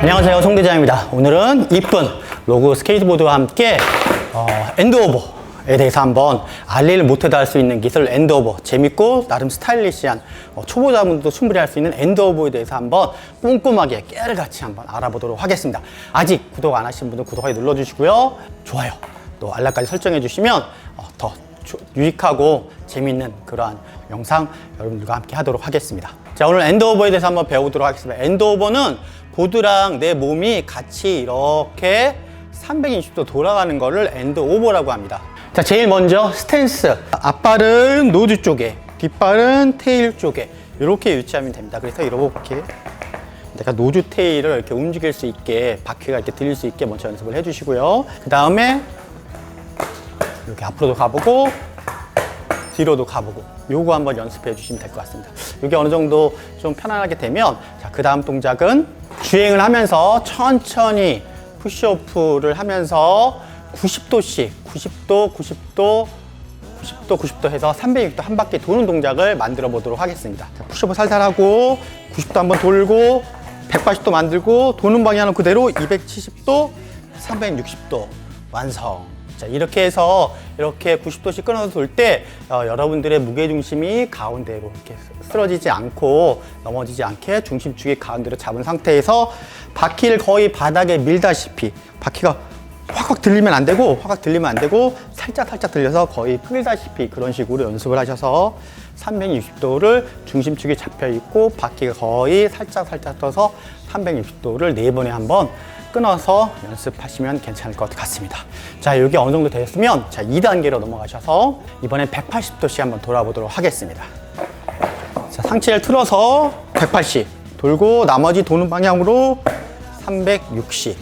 안녕하세요 송대장입니다. 오늘은 이쁜 로그 스케이트보드와 함께 어, 엔드오버에 대해서 한번 알리를 못해도 할 수 있는 기술 엔드오버 재밌고 나름 스타일리시한 어, 초보자분들도 충분히 할 수 있는 엔드오버에 대해서 한번 꼼꼼하게 깨알같이 한번 알아보도록 하겠습니다. 아직 구독 안 하신 분들 구독하기 눌러주시고요. 좋아요 또 알람까지 설정해 주시면 어, 더 조- 유익하고 재밌는 그러한 영상 여러분들과 함께 하도록 하겠습니다. 자, 오늘 엔드오버에 대해서 한번 배워보도록 하겠습니다. 엔드오버는 보드랑 내 몸이 같이 이렇게 320도 돌아가는 거를 엔드오버라고 합니다. 자, 제일 먼저 스탠스. 앞발은 노즈 쪽에, 뒷발은 테일 쪽에 이렇게 위치하면 됩니다. 그래서 이렇게 내가 노즈 테일을 이렇게 움직일 수 있게 바퀴가 이렇게 들릴 수 있게 먼저 연습을 해주시고요. 그 다음에 이렇게 앞으로도 가보고 뒤로도 가보고 요거 한번 연습해 주시면 될 것 같습니다. 이게 어느 정도 좀 편안하게 되면 자, 그 다음 동작은 주행을 하면서 천천히 푸시오프를 하면서 90도씩 90도 90도 90도 90도 해서 360도 한 바퀴 도는 동작을 만들어 보도록 하겠습니다. 자, 푸시오프 살살 하고 90도 한번 돌고 180도 만들고 도는 방향은 그대로 270도 360도 완성. 자, 이렇게 해서 이렇게 90도씩 끊어서 돌 때 여러분들의 무게 중심이 가운데로 이렇게 쓰러지지 않고 넘어지지 않게 중심축이 가운데로 잡은 상태에서 바퀴를 거의 바닥에 밀다시피 바퀴가 확확 들리면 안 되고 확확 들리면 안 되고 살짝 살짝 들려서 거의 끌다시피 그런 식으로 연습을 하셔서 360도를 중심축이 잡혀 있고 바퀴가 거의 살짝 살짝 떠서 360도를 네 번에 한 번 끊어서 연습하시면 괜찮을 것 같습니다. 자, 여기 어느 정도 되었으면 자, 2단계로 넘어가셔서 이번엔 180도씩 한번 돌아보도록 하겠습니다. 자, 상체를 틀어서 180 돌고 나머지 도는 방향으로 360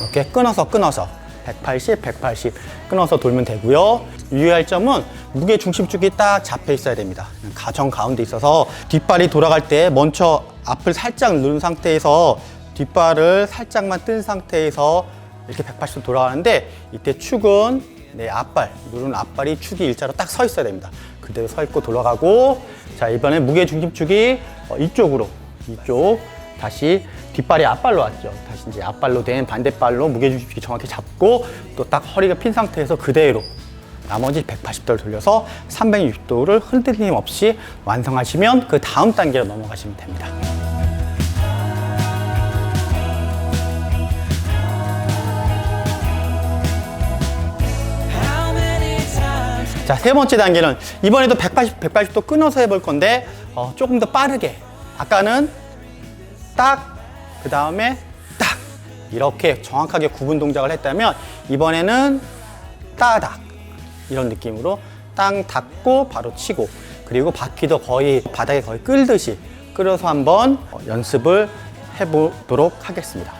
이렇게 끊어서 끊어서 180, 180 끊어서 돌면 되고요. 유의할 점은 무게 중심축이 딱 잡혀 있어야 됩니다. 가정 가운데 있어서 뒷발이 돌아갈 때 먼저 앞을 살짝 누른 상태에서 뒷발을 살짝만 뜬 상태에서 이렇게 180도 돌아가는데 이때 축은 내 앞발 누른 앞발이 축이 일자로 딱 서 있어야 됩니다. 그대로 서 있고 돌아가고 자 이번에 무게 중심축이 어, 이쪽으로 이쪽 다시 뒷발이 앞발로 왔죠. 다시 이제 앞발로 된 반대발로 무게 중심축이 정확히 잡고 또 딱 허리가 핀 상태에서 그대로 나머지 180도를 돌려서 360도를 흔들림 없이 완성하시면 그 다음 단계로 넘어가시면 됩니다. 자, 세 번째 단계는 이번에도 180, 180도 끊어서 해볼 건데 어, 조금 더 빠르게. 아까는 딱, 그 다음에 딱. 이렇게 정확하게 구분 동작을 했다면 이번에는 따닥. 이런 느낌으로 땅 닿고 바로 치고 그리고 바퀴도 거의 바닥에 거의 끌듯이 끌어서 한번 어, 연습을 해보도록 하겠습니다.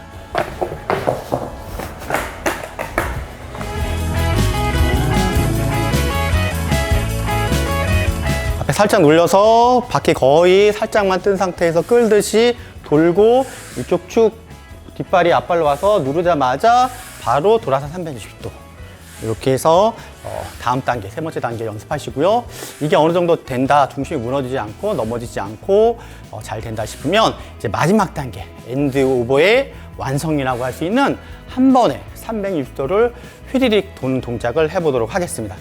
앞에 살짝 눌려서 바퀴 거의 살짝만 뜬 상태에서 끌듯이 돌고 이쪽 축 뒷발이 앞발로 와서 누르자마자 바로 돌아서 360도. 이렇게 해서 어, 다음 단계 세 번째 단계 연습하시고요. 이게 어느 정도 된다 중심이 무너지지 않고 넘어지지 않고 어, 잘 된다 싶으면 이제 마지막 단계 엔드 오버의 완성이라고 할 수 있는 한 번에 360도를 휘리릭 도는 동작을 해보도록 하겠습니다.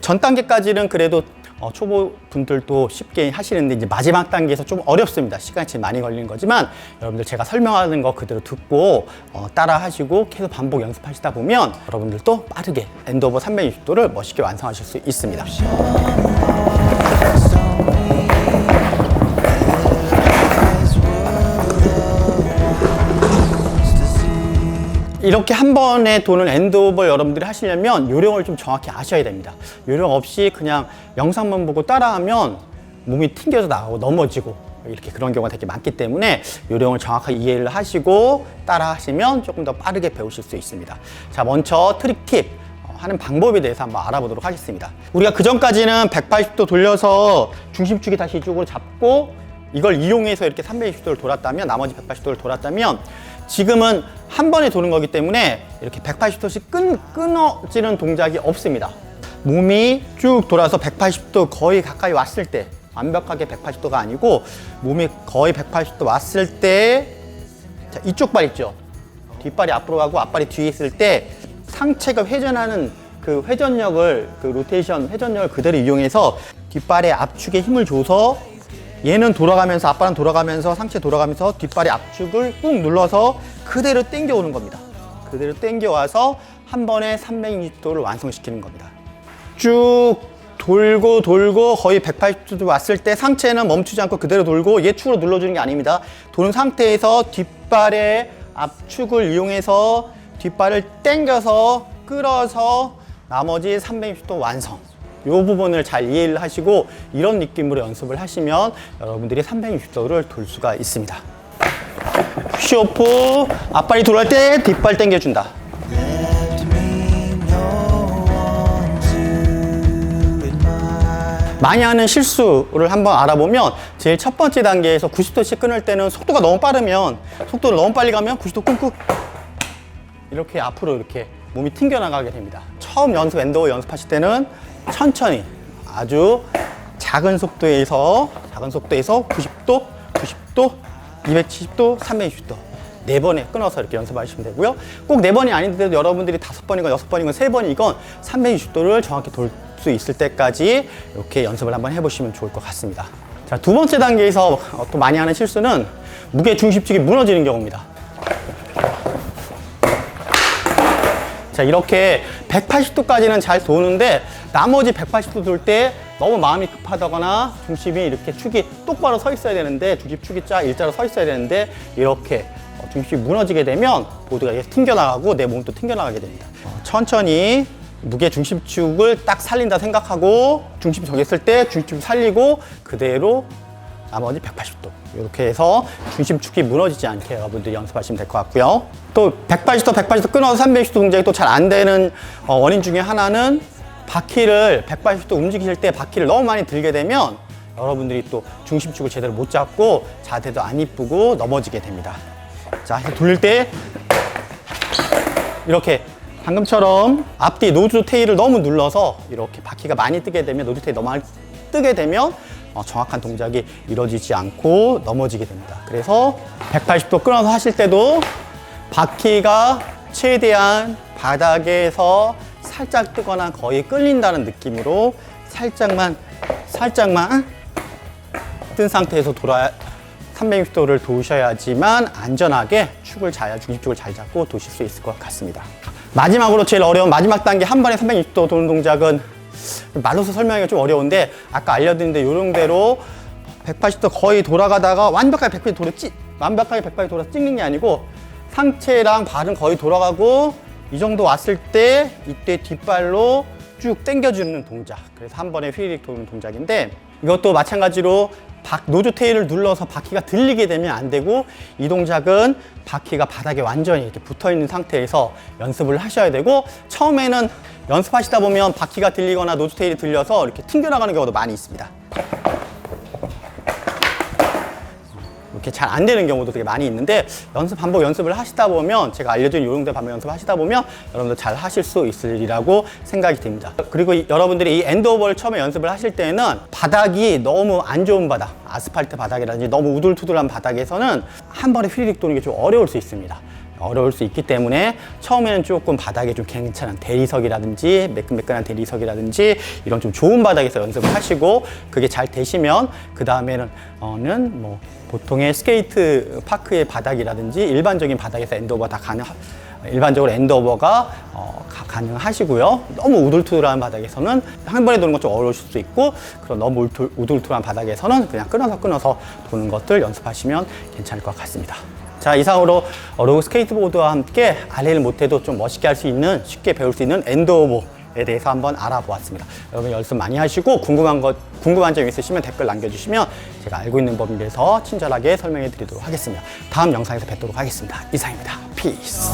전 단계까지는 그래도 어, 초보 분들도 쉽게 하시는데 이제 마지막 단계에서 좀 어렵습니다. 시간이 제일 많이 걸리는 거지만 여러분들 제가 설명하는 거 그대로 듣고 어, 따라 하시고 계속 반복 연습하시다 보면 여러분들도 빠르게 엔드오버 360도를 멋있게 완성하실 수 있습니다. 이렇게 한 번에 도는 엔드오버 여러분들이 하시려면 요령을 좀 정확히 아셔야 됩니다. 요령 없이 그냥 영상만 보고 따라하면 몸이 튕겨서 나가고 넘어지고 이렇게 그런 경우가 되게 많기 때문에 요령을 정확하게 이해를 하시고 따라 하시면 조금 더 빠르게 배우실 수 있습니다. 자, 먼저 트릭 팁. 어, 하는 방법에 대해서 한번 알아보도록 하겠습니다. 우리가 그 전까지는 180도 돌려서 중심축이 다시 이쪽으로 잡고 이걸 이용해서 이렇게 360도를 돌았다면 나머지 180도를 돌았다면 지금은 한 번에 도는 거기 때문에 이렇게 180도씩 끈, 끊어지는 동작이 없습니다. 몸이 쭉 돌아서 180도 거의 가까이 왔을 때 완벽하게 180도가 아니고 몸이 거의 180도 왔을 때 자, 이쪽 발 있죠. 뒷발이 앞으로 가고 앞발이 뒤에 있을 때 상체가 회전하는 그 회전력을 그 로테이션 회전력을 그대로 이용해서 뒷발의 압축에 힘을 줘서 얘는 돌아가면서 앞발은 돌아가면서 상체 돌아가면서 뒷발의 압축을 꾹 눌러서 그대로 당겨 오는 겁니다. 그대로 당겨 와서 한 번에 360도를 완성시키는 겁니다. 쭉 돌고 돌고 거의 180도 왔을 때 상체는 멈추지 않고 그대로 돌고 예축으로 눌러주는 게 아닙니다. 도는 상태에서 뒷발의 압축을 이용해서 뒷발을 당겨서 끌어서 나머지 360도 완성. 이 부분을 잘 이해를 하시고 이런 느낌으로 연습을 하시면 여러분들이 360도를 돌 수가 있습니다. 푸시오프 앞발이 돌아갈 때 뒷발 당겨준다. 많이 하는 실수를 한번 알아보면 제일 첫 번째 단계에서 90도씩 끊을 때는 속도가 너무 빠르면 속도를 너무 빨리 가면 90도 끊고 이렇게 앞으로 이렇게 몸이 튕겨나가게 됩니다. 처음 연습 엔더워 연습하실 때는 천천히 아주 작은 속도에서 작은 속도에서 90도, 90도, 270도, 360도 네 번에 끊어서 이렇게 연습하시면 되고요. 꼭 네 번이 아닌데도 여러분들이 다섯 번이건 여섯 번이건 세 번이건 360도를 정확히 돌 수 있을 때까지 이렇게 연습을 한번 해보시면 좋을 것 같습니다. 자, 두 번째 단계에서 어, 또 많이 하는 실수는 무게 중심축이 무너지는 경우입니다. 자, 이렇게 180도까지는 잘 도는데 나머지 180도 돌 때 너무 마음이 급하다거나 중심이 이렇게 축이 똑바로 서 있어야 되는데 중심 축이 쫙 일자로 서 있어야 되는데 이렇게 어, 중심이 무너지게 되면 보드가 이렇게 튕겨나가고 내 몸도 튕겨나가게 됩니다. 어, 천천히 무게 중심축을 딱 살린다 생각하고 중심 정했을 때 중심축 살리고 그대로 나머지 180도 이렇게 해서 중심축이 무너지지 않게 여러분들이 연습하시면 될 것 같고요. 또 180도, 180도 끊어서 360도 동작이 또 잘 안 되는 어, 원인 중에 하나는 바퀴를 180도 움직이실 때 바퀴를 너무 많이 들게 되면 여러분들이 또 중심축을 제대로 못 잡고 자세도 안 이쁘고 넘어지게 됩니다. 자, 돌릴 때 이렇게 방금처럼 앞뒤 노즈 테일을 너무 눌러서 이렇게 바퀴가 많이 뜨게 되면 노즈 테일 너무 많이 뜨게 되면 어, 정확한 동작이 이루어지지 않고 넘어지게 됩니다. 그래서 180도 끊어서 하실 때도 바퀴가 최대한 바닥에서 살짝 뜨거나 거의 끌린다는 느낌으로 살짝만 살짝만 뜬 상태에서 돌아 360도를 도우셔야지만 안전하게 축을 잘 중심축을 잘 잡고 도실 수 있을 것 같습니다. 마지막으로 제일 어려운 마지막 단계 한 번에 360도 도는 동작은 말로서 설명하기가 좀 어려운데 아까 알려드린 데 요런 대로 180도 거의 돌아가다가 완벽하게 180도 돌아 찌, 완벽하게 180도 돌아 찍는 게 아니고 상체랑 발은 거의 돌아가고 이 정도 왔을 때 이때 뒷발로 쭉 당겨주는 동작. 그래서 한 번에 휘리릭 도는 동작인데 이것도 마찬가지로 박, 노즈 테일을 눌러서 바퀴가 들리게 되면 안 되고 이 동작은 바퀴가 바닥에 완전히 이렇게 붙어 있는 상태에서 연습을 하셔야 되고 처음에는 연습하시다 보면 바퀴가 들리거나 노즈 테일이 들려서 이렇게 튕겨나가는 경우도 많이 있습니다. 이렇게 잘 안 되는 경우도 되게 많이 있는데 연습 반복 연습을 하시다 보면 제가 알려준 요령대 반복 연습하시다 보면 여러분들 잘 하실 수 있으리라고 생각이 듭니다. 그리고 이- 여러분들이 이 엔드오버를 처음에 연습을 하실 때는 바닥이 너무 안 좋은 바닥, 아스팔트 바닥이라든지 너무 우둘투둘한 바닥에서는 한 번에 휘리릭 도는 게 좀 어려울 수 있습니다. 어려울 수 있기 때문에 처음에는 조금 바닥에 좀 괜찮은 대리석이라든지 매끈매끈한 대리석이라든지 이런 좀 좋은 바닥에서 연습을 하시고 그게 잘 되시면 그 다음에는 어는 뭐 보통의 스케이트 파크의 바닥이라든지 일반적인 바닥에서 엔드오버 다 가능 일반적으로 엔드오버가 어, 가- 가능하시고요. 너무 우둘투둘한 바닥에서는 한 번에 도는 건 좀 어려우실 수 있고 그런 너무 우둘- 우둘투둘한 바닥에서는 그냥 끊어서 끊어서 도는 것들 연습하시면 괜찮을 것 같습니다. 자 이상으로 어, 로그 스케이트보드와 함께 알리를 못해도 좀 멋있게 할 수 있는 쉽게 배울 수 있는 엔드오버에 대해서 한번 알아보았습니다. 여러분 연습 많이 하시고 궁금한 것 궁금한 점 있으시면 댓글 남겨주시면 제가 알고 있는 법에 대해서 친절하게 설명해 드리도록 하겠습니다. 다음 영상에서 뵙도록 하겠습니다. 이상입니다. 피스.